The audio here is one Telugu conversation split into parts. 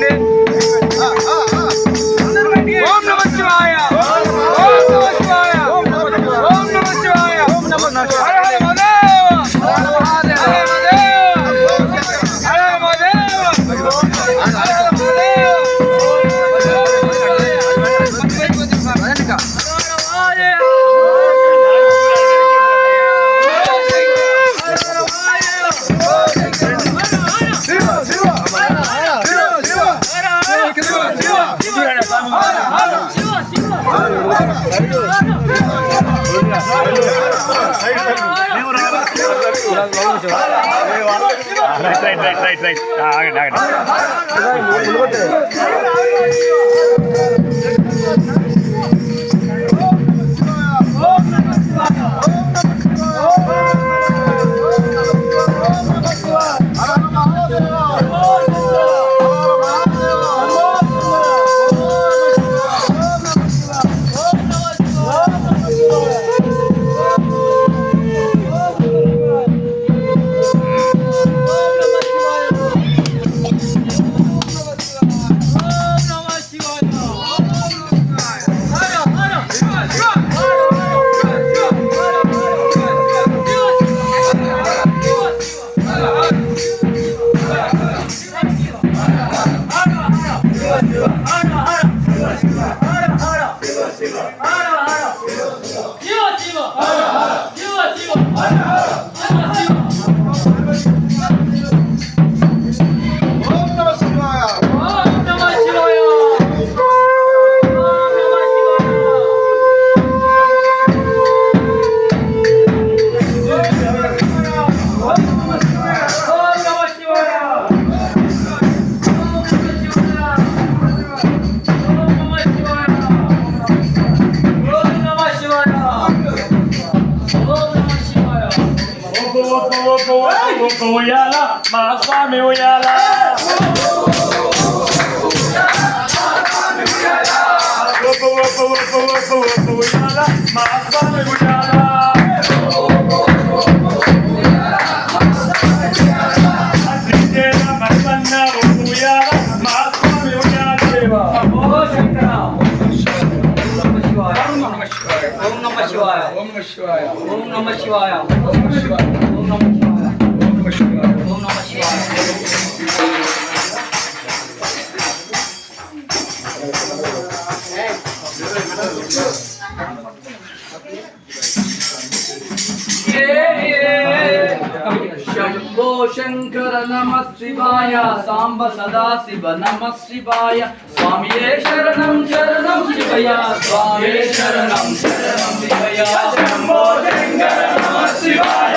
মানে right right right right right ఆగండి ఆగండి ఉయ్యాల మా స్వామి ఉయ్యాల ఉయ్యాల మా స్వామి ఉయ్యాల శ్రీశైల మల్లన్న ఉయ్యాల మా స్వామి ఉయ్యాల దేవా ఓం నమ శివాయ ఓం నమ శివాయ ఓం నమ శివాయ. ಶಂಕರ ನಮ ಶಿವಾಯ ಸಾಂಬ ಸದಾ ಶಿವ ನಮ ಶಿವಾಯ ಸ್ವಾಮಿಯೇ ಶರಣಂ ಶರಣಂ ಶಿವಯ ಸ್ವಾಮಿಯೇ ಶರಣಂ ಶರಣಂ ಶಿವಯ ಶಂಭೋ ಶಂಕರ ನಮ ಶಿವಾಯ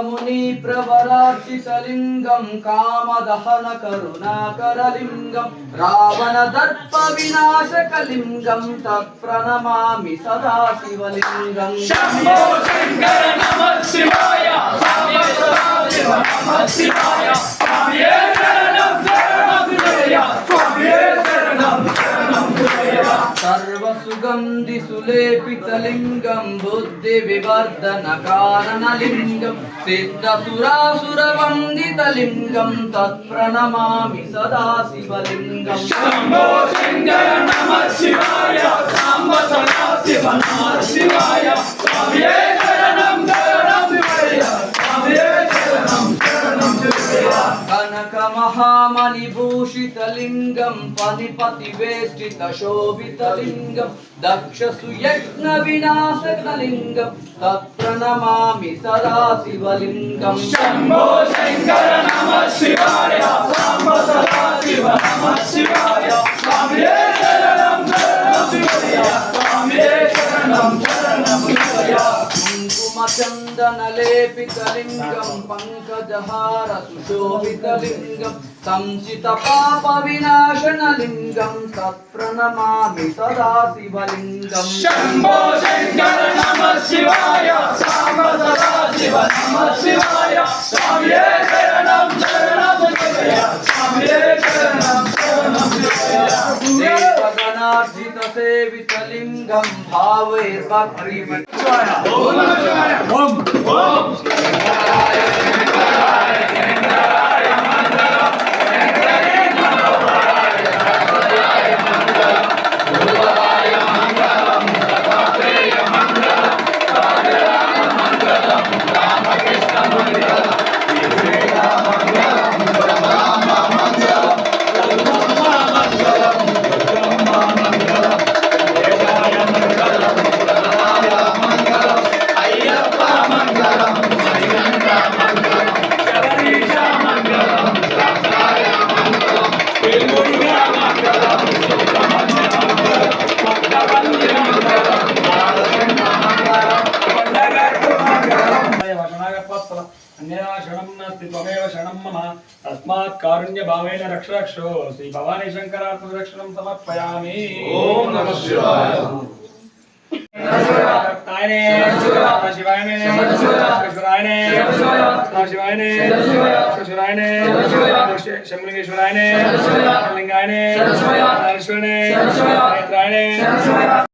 దేవముని ప్రవరార్చితలింగం కామదహన కరుణాకరలింగం రావణ దర్ప వినాశకలింగం తత్ప్రణమామి సదా శివలింగం శంభో శంకర నమ శివాయ శివ నమ శివాయ లేపితలింగం బుద్ధి వివర్ధన కారణలింగం సిద్ధసురాసురవందితలింగం తత్ప్రణమామి సదాశివలింగం శంభో శంకర నమ శివాయ శివాయ जनकमहामणिभूषितलिङ्गं फणिपतिवेष्टितशोभितलिङ्गं दक्षसुयज्ञविनाशकलिङ्गं तत्प्रणमामि सदा शिवलिङ्गं शम्भो शङ्कर नमः शिवाय साम्ब सदा शिव नमः शिवाय स्वामिये शरणं शरणं शिवया स्वामिये शरणं शरणं शिवया कुङ्कुमचन्द्र నమ పంకజహార సుశోభితలింగం సంచిత పాప వినాశనలింగం తత్ప్రణమామి సదా శివలింగం శంభో శంకర నమ శివాయ సదా శివ నమ శివాయ सेवितलिं गम्भावे स्वाक्रिमच्वाया ओम। ओम। ओम। कारुण्य भावेन रक्ष रक्षो श्री भवानी शंकरात्म रक्षणं समर्पयामि ओम नमः शिवाय शिवाय शिवाय शिवाय शिवाय